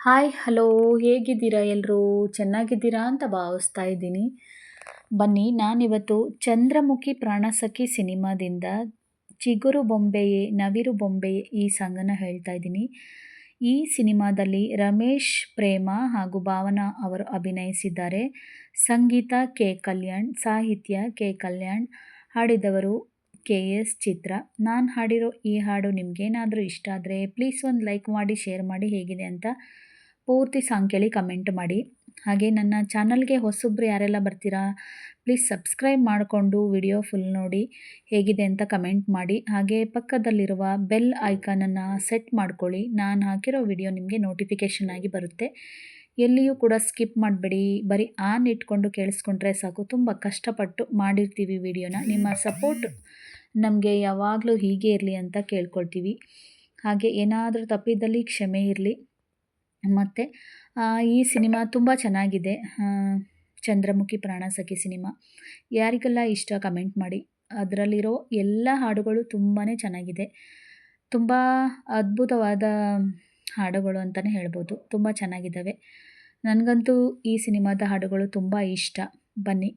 Hi hello ಹೇಗಿದ್ದೀರಾ ಎಲ್ಲರೂ ಚೆನ್ನಾಗಿದ್ದೀರಾ ಅಂತ ಭಾವಿಸ್ತಾ ಇದ್ದೀನಿ. ಬನ್ನಿ, ನಾನಿವತ್ತು ಚಂದ್ರಮುಖಿ ಪ್ರಾಣಸಖಿ ಸಿನಿಮಾದಿಂದ ಚಿಗುರು ಬೊಂಬೆಯೇ, ನವಿರು ಬೊಂಬೆಯೇ ಈ ಸಾಂಗನ್ನು ಹೇಳ್ತಾ ಇದ್ದೀನಿ. ಈ ಸಿನಿಮಾದಲ್ಲಿ ರಮೇಶ್ ಪ್ರೇಮ ಹಾಗೂ ಭಾವನಾ ಅವರು ಅಭಿನಯಿಸಿದ್ದಾರೆ. ಸಂಗೀತ ಕೆ ಕಲ್ಯಾಣ್, ಸಾಹಿತ್ಯ ಕೆ ಕಲ್ಯಾಣ್, ಹಾಡಿದವರು ಕೆ ಎಸ್ ಚಿತ್ರ. ನಾನು ಹಾಡಿರೋ ಈ ಹಾಡು ನಿಮಗೇನಾದರೂ ಇಷ್ಟ ಆದರೆ ಪ್ಲೀಸ್ ಒಂದು ಲೈಕ್ ಮಾಡಿ, ಶೇರ್ ಮಾಡಿ ಹೇಗಿದೆ ಅಂತ ಪೂರ್ತಿ ಸಾಂಗ್ ಕೇಳಿ ಕಮೆಂಟ್ ಮಾಡಿ. ಹಾಗೆ ನನ್ನ ಚಾನಲ್ಗೆ ಹೊಸೊಬ್ಬರು ಯಾರೆಲ್ಲ ಬರ್ತೀರಾ, ಪ್ಲೀಸ್ ಸಬ್ಸ್ಕ್ರೈಬ್ ಮಾಡಿಕೊಂಡು ವಿಡಿಯೋ ಫುಲ್ ನೋಡಿ ಹೇಗಿದೆ ಅಂತ ಕಮೆಂಟ್ ಮಾಡಿ. ಹಾಗೆ ಪಕ್ಕದಲ್ಲಿರುವ ಬೆಲ್ ಐಕಾನನ್ನು ಸೆಟ್ ಮಾಡ್ಕೊಳ್ಳಿ. ನಾನು ಹಾಕಿರೋ ವಿಡಿಯೋ ನಿಮಗೆ ನೋಟಿಫಿಕೇಷನ್ ಆಗಿ ಬರುತ್ತೆ. ಎಲ್ಲಿಯೂ ಕೂಡ ಸ್ಕಿಪ್ ಮಾಡಬೇಡಿ. ಬರೀ ಆನ್ ಇಟ್ಕೊಂಡು ಕೇಳಿಸ್ಕೊಂಡ್ರೆ ಸಾಕು. ತುಂಬ ಕಷ್ಟಪಟ್ಟು ಮಾಡಿರ್ತೀವಿ ವಿಡಿಯೋನ. ನಿಮ್ಮ ಸಪೋರ್ಟ್ ನಮಗೆ ಯಾವಾಗಲೂ ಹೀಗೆ ಇರಲಿ ಅಂತ ಕೇಳ್ಕೊಳ್ತೀವಿ. ಹಾಗೆ ಏನಾದರೂ ತಪ್ಪಿದ್ದಲ್ಲಿ ಕ್ಷಮೆ ಇರಲಿ. ಮತ್ತು ಈ ಸಿನಿಮಾ ತುಂಬ ಚೆನ್ನಾಗಿದೆ. ಚಂದ್ರಮುಖಿ ಪ್ರಾಣಸಖಿ ಸಿನಿಮಾ. ಯಾರಿಗೆಲ್ಲ ಇಷ್ಟ ಕಮೆಂಟ್ ಮಾಡಿ. ಅದರಲ್ಲಿರೋ ಎಲ್ಲ ಹಾಡುಗಳು ತುಂಬಾ ಚೆನ್ನಾಗಿದೆ. ತುಂಬ ಅದ್ಭುತವಾದ ಹಾಡುಗಳು ಅಂತಲೇ ಹೇಳ್ಬೋದು. ತುಂಬ ಚೆನ್ನಾಗಿದ್ದಾವೆ. ನನಗಂತೂ ಈ ಸಿನಿಮಾದ ಹಾಡುಗಳು ತುಂಬ ಇಷ್ಟ. ಬನ್ನಿ.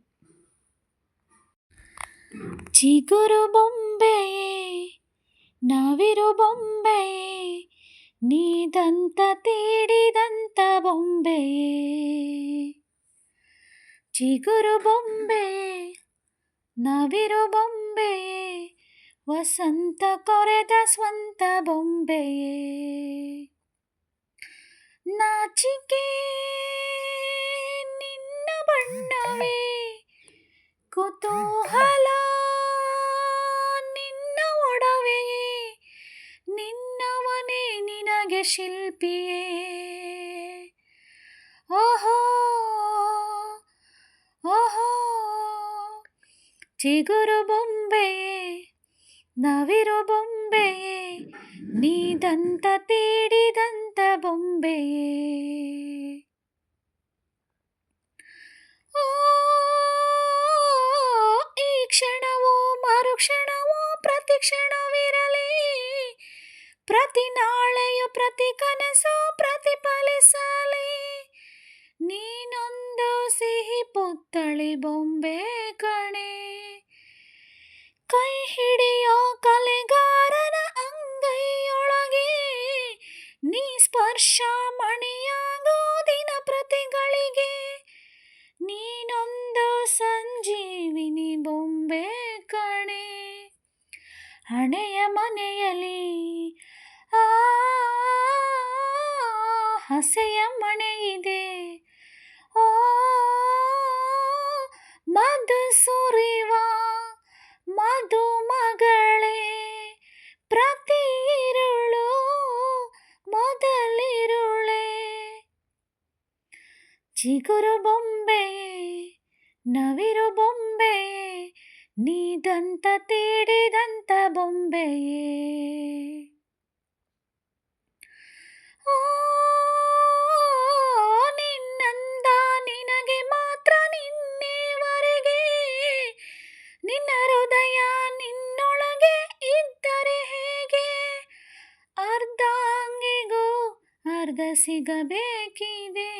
ಚಿಗುರು ಬೊಂಬೆಯೇ, ನಾವಿರು ಬೊಂಬೆಯೇ ನೀದಂತ ತೀಡಿದಂತ ಬೊಂಬೆಯೇ ಚಿಗುರು ಬೊಂಬೆ ನವಿರು ಬೊಂಬೆಯೇ ವಸಂತ ಕೊರೆದ ಸ್ವಂತ ಬೊಂಬೆಯೇ ನಾಚಿಕೆ ನಿನ್ನ ಬಣ್ಣವೇ ಕುತೂಹಲ ನಿನಗೆ ಶಿಲ್ಪಿಯೇ ಓಹೋ ಓಹೋ ಚಿಗುರು ಬೊಂಬೆಯೇ ನವಿರು ಬೊಂಬೆಯೇ ನೀದಂತ ತೀಡಿದಂತ ಬೊಂಬೆಯೇ ಓ ಈ ಕ್ಷಣವೋ ಮರುಕ್ಷಣವೋ ಪ್ರತಿ ಬೊಂಬೆ ಕಣೆ. ಕೈ ಹಿಡಿಯೋ ಕಲೆಗಾರನ ಅಂಗೈಯೊಳಗೆ ನೀ ಸ್ಪರ್ಶ ಮಣಿಯಾಗೋ ದಿನ ಪ್ರತಿಗಳಿಗೆ. ನೀನೊಂದು ಸಂಜೀವಿನಿ ಬೊಂಬೆ ಕಣೆ. ಹಣೆಯ ಮನೆಯಲ್ಲಿ ಆ ಹಸೆಯ ಮಣೆಯಿದೆ ಮಧು ಸುರಿವ ಮಧು ಮಗಳೇ ಪ್ರತಿ ಇರುಳು ಮೊದಲಿರುಳೆ ಚಿಗುರು ಬೊಂಬೆಯೇ ನವಿರು ಬೊಂಬೆಯೇ ನೀದಂತ ತೀಡಿದಂತ ಬೊಂಬೆಯೇ ಸಿಗಬೇಕಿದೆ.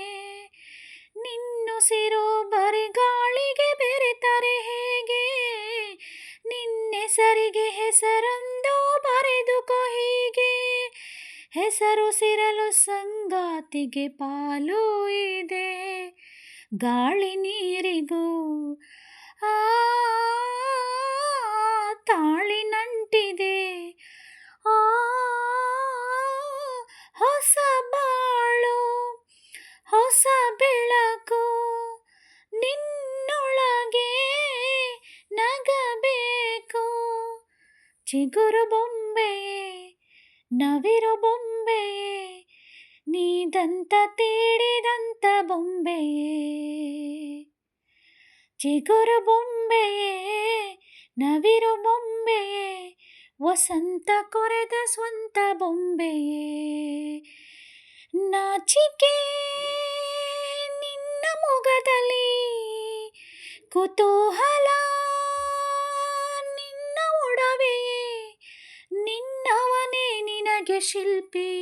ನಿನ್ನುಸಿರು ಬರಿ ಗಾಳಿಗೆ ಬೆರೆತರೆ ಹೇಗೆ? ನಿನ್ನೆಸರಿಗೆ ಹೆಸರೊಂದು ಬರೆದುಕೋ ಹೀಗೆ ಹೆಸರು ಸಿರಲು ಸಂಗಾತಿಗೆ ಪಾಲು ಇದೆ. ಗಾಳಿ ನೀರಿಗೂ ಚಿಗುರು ಬೊಂಬೆಯೇ ನವಿರು ಬೊಂಬೆಯೇ ನೀದಂತ ತೀಡಿದಂತ ಬೊಂಬೆಯೇ ಚಿಗುರು ಬೊಂಬೆಯೇ ನವಿರು ಬೊಂಬೆಯೇ ವಸಂತ ಕೊರೆದ ಸ್ವಂತ ಬೊಂಬೆಯೇ ನಾಚಿಕೆ ನಿನ್ನ ಮೊಗದಲ್ಲಿ ಕುತೂಹಲ শিল্পী